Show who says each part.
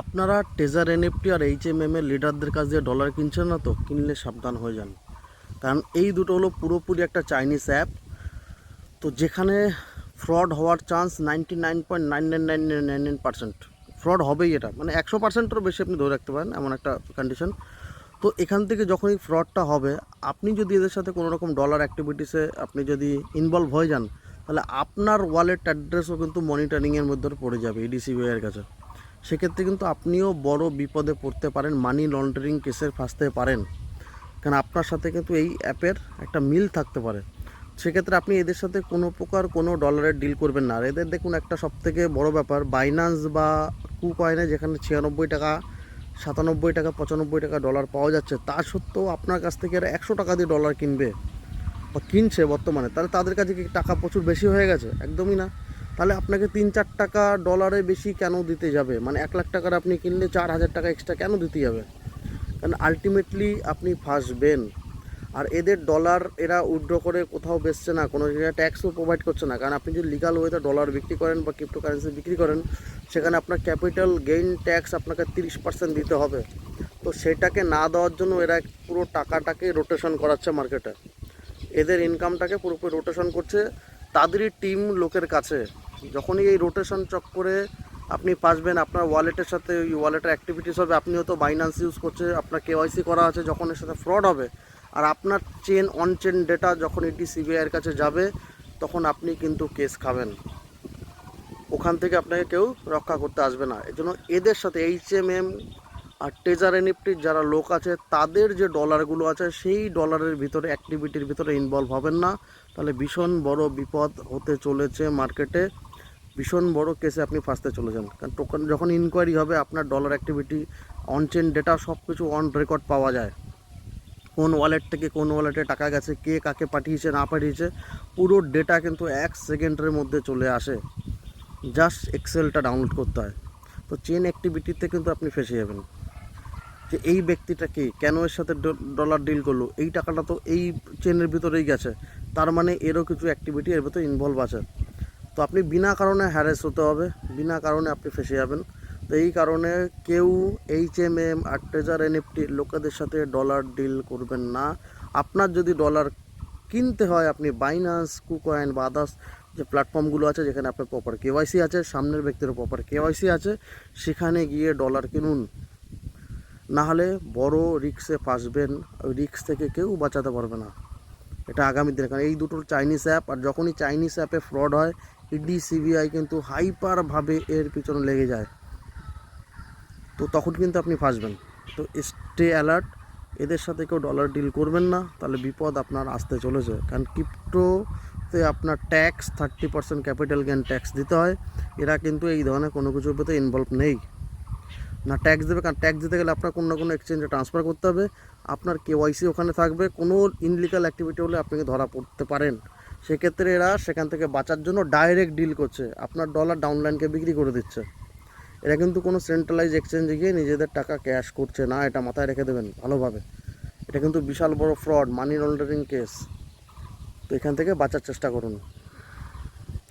Speaker 1: আপনারা taser NFT আর H M এর লিডারদের কাছ দিয়ে ডলার কিনছেন না তো? কিনলে সাবধান হয়ে যান। কারণ এই দুটো হলো পুরোপুরি একটা চাইনিজ অ্যাপ তো যেখানে ফ্রড হওয়ার chance ninety nine point nine nine nine nine nine percent fraud হবেই এটা। মানে একশো পার্সেন্টেরও বেশি আপনি ধরে রাখতে পারেন, এমন একটা কন্ডিশন তো এখান থেকে যখনই ফ্রডটা হবে, আপনি যদি এদের সাথে কোনো রকম ডলার অ্যাক্টিভিটিসে আপনি যদি ইনভলভ হয়ে যান, তাহলে আপনার ওয়ালেট অ্যাড্রেসও কিন্তু মনিটরিংয়ের মধ্যে পড়ে যাবে ইডিসিবিআই এর কাছে। সেক্ষেত্রে কিন্তু আপনিও বড় বিপদে পড়তে পারেন মানি লন্ডারিং কেসের ফাঁসতে পারেন। কারণ আপনার সাথে কিন্তু এই অ্যাপের একটা মিল থাকতে পারে। সেক্ষেত্রে আপনি এদের সাথে কোনো প্রকার কোনো ডলারের ডিল করবেন না। আর এদের দেখুন, একটা সবথেকে বড় ব্যাপার বাইনান্স বা কু কয়েনে যেখানে ছিয়ানব্বই টাকা, সাতানব্বই টাকা, পঁচানব্বই টাকা ডলার পাওয়া যাচ্ছে, তা সত্ত্বেও আপনার কাছ থেকে এরা একশো টাকা দিয়ে ডলার কিনবে বা কিনছে বর্তমানে। তাহলে তাদের কাছে কি টাকা প্রচুর বেশি হয়ে গেছে? একদমই না। তাহলে আপনাকে তিন চার টাকা ডলারে বেশি কেন দিতে যাবে? মানে এক লাখ টাকার আপনি কিনলে চার হাজার টাকা এক্সট্রা কেন দিতে যাবে? কারণ আলটিমেটলি আপনি ফাঁসবেন। আর এদের ডলার এরা উইথড্র করে কোথাও বেচছে না, কোনো জায়গায় ট্যাক্সও প্রোভাইড করছে না। কারণ আপনি যদি লিগাল ওয়েতে ডলার বিক্রি করেন বা ক্রিপ্টো কারেন্সি বিক্রি করেন, সেখানে আপনার ক্যাপিটাল গেইন ট্যাক্স আপনাকে তিরিশ পার্সেন্ট দিতে হবে। তো সেটাকে না দেওয়ার জন্য এরা পুরো টাকাটাকে রোটেশন করাচ্ছে মার্কেটে এদের ইনকামটাকে পুরোপুরি রোটেশন করছে। তাদেরই টিম লোকের কাছে যখনই এই রোটেশন চক্করে আপনি পাসবেন আপনার ওয়ালেটের সাথে, ওই ওয়ালেটের অ্যাক্টিভিটিস হবে আপনি হয়তো বাইন্যান্স ইউজ করছে, আপনার কেওয়াইসি করা আছে, যখন এর সাথে ফ্রড হবে, আর আপনার চেন অন চেন ডেটা যখন এটি সিবিআইয়ের কাছে যাবে, তখন আপনি কিন্তু কেস খাবেন। ওখান থেকে আপনাকে কেউ রক্ষা করতে আসবে না। এজন্য এদের সাথে এইচ এম এম আর টেজার এনএফটির যারা লোক আছে, তাদের যে ডলারগুলো আছে, সেই ডলারের ভিতরে অ্যাক্টিভিটির ভিতরে ইনভলভ হবেন না। তাহলে ভীষণ বড় বিপদ হতে চলেছে মার্কেটে ভীষণ বড় কেসে আপনি ফাঁসতে চলে যান কারণ টোকেন যখন ইনকোয়ারি হবে, আপনার ডলার অ্যাক্টিভিটি অনচেন ডেটা সব কিছু অন রেকর্ড পাওয়া যায়। কোন ওয়ালেট থেকে কোন ওয়ালেটে টাকা গেছে, কে কাকে পাঠিয়েছে, না পাঠিয়েছে, পুরো ডেটা কিন্তু এক সেকেন্ডের মধ্যে চলে আসে। জাস্ট এক্সেলটা ডাউনলোড করতে হয়। তো চেন অ্যাক্টিভিটিতে কিন্তু আপনি ফেসে যাবেন। যে এই ব্যক্তিটা কে? কেন এর সাথে ডলার ডিল করল? এই টাকাটা তো এই চেনের ভিতরেই গেছে। তার মানে এরও কিছু অ্যাক্টিভিটি এর ভিতরে ইনভলভ আছে। তো আপনি বিনা কারণে হ্যারেস হতে হবে, বিনা কারণে আপনি ফেসে যাবেন। তো এই কারণে কেউ H M M R treasure NFT লোকেদের সাথে ডলার ডিল করবেন না। আপনার যদি ডলার কিনতে হয়, আপনি বাইনান্স কুকয়েন বা আদার্স যে প্ল্যাটফর্মগুলো আছে, যেখানে আপনার প্রপার কেওয়াইসি আছে, সামনের ব্যক্তির প্রপার কেওয়াইসি আছে, সেখানে গিয়ে ডলার কিনুন। না হলে বড় রিক্সে ফাঁসবেন, ওই রিক্স থেকে কেউ বাঁচাতে পারবে না। এটা আগামী দিনে, কারণ এই দুটোর চাইনিজ অ্যাপ আর যখনই চাইনিজ অ্যাপে ফ্রড হয় ইডি সিবিআই কিন্তু হাইপারভাবে এর পিছনে লেগে যায়। তো তখন কিন্তু আপনি ফাঁসবেন। তো স্টে অ্যালার্ট এদের সাথে কেউ ডলার ডিল করবেন না, তাহলে বিপদ আপনার আসতে চলেছে। কারণ ক্রিপ্টোতে আপনার tax thirty percent capital gain tax দিতে হয়। এরা কিন্তু এই ধরনের কোনো কিছুর ভিতরে ইনভলভ নেই। না ট্যাক্স দেবে, কারণ ট্যাক্স দিতে গেলে আপনার কোনো না কোনো এক্সচেঞ্জে ট্রান্সফার করতে হবে। আপনার কেওয়াইসি ওখানে থাকবে, কোনো ইনলিগাল অ্যাক্টিভিটি হলে আপনাকে ধরা পড়তে পারেন। সেক্ষেত্রে এরা সেখান থেকে বাঁচার জন্য ডাইরেক্ট ডিল করছে। আপনার ডলার ডাউনলাইনকে বিক্রি করে দিচ্ছে। এরা কিন্তু কোনো সেন্ট্রালাইজ এক্সচেঞ্জে গিয়ে নিজেদের টাকা ক্যাশ করছে না, এটা মাথায় রেখে দেবেন ভালোভাবে। এটা কিন্তু বিশাল বড় ফ্রড মানি লন্ডারিং কেস তো এখান থেকে বাঁচার চেষ্টা করুন।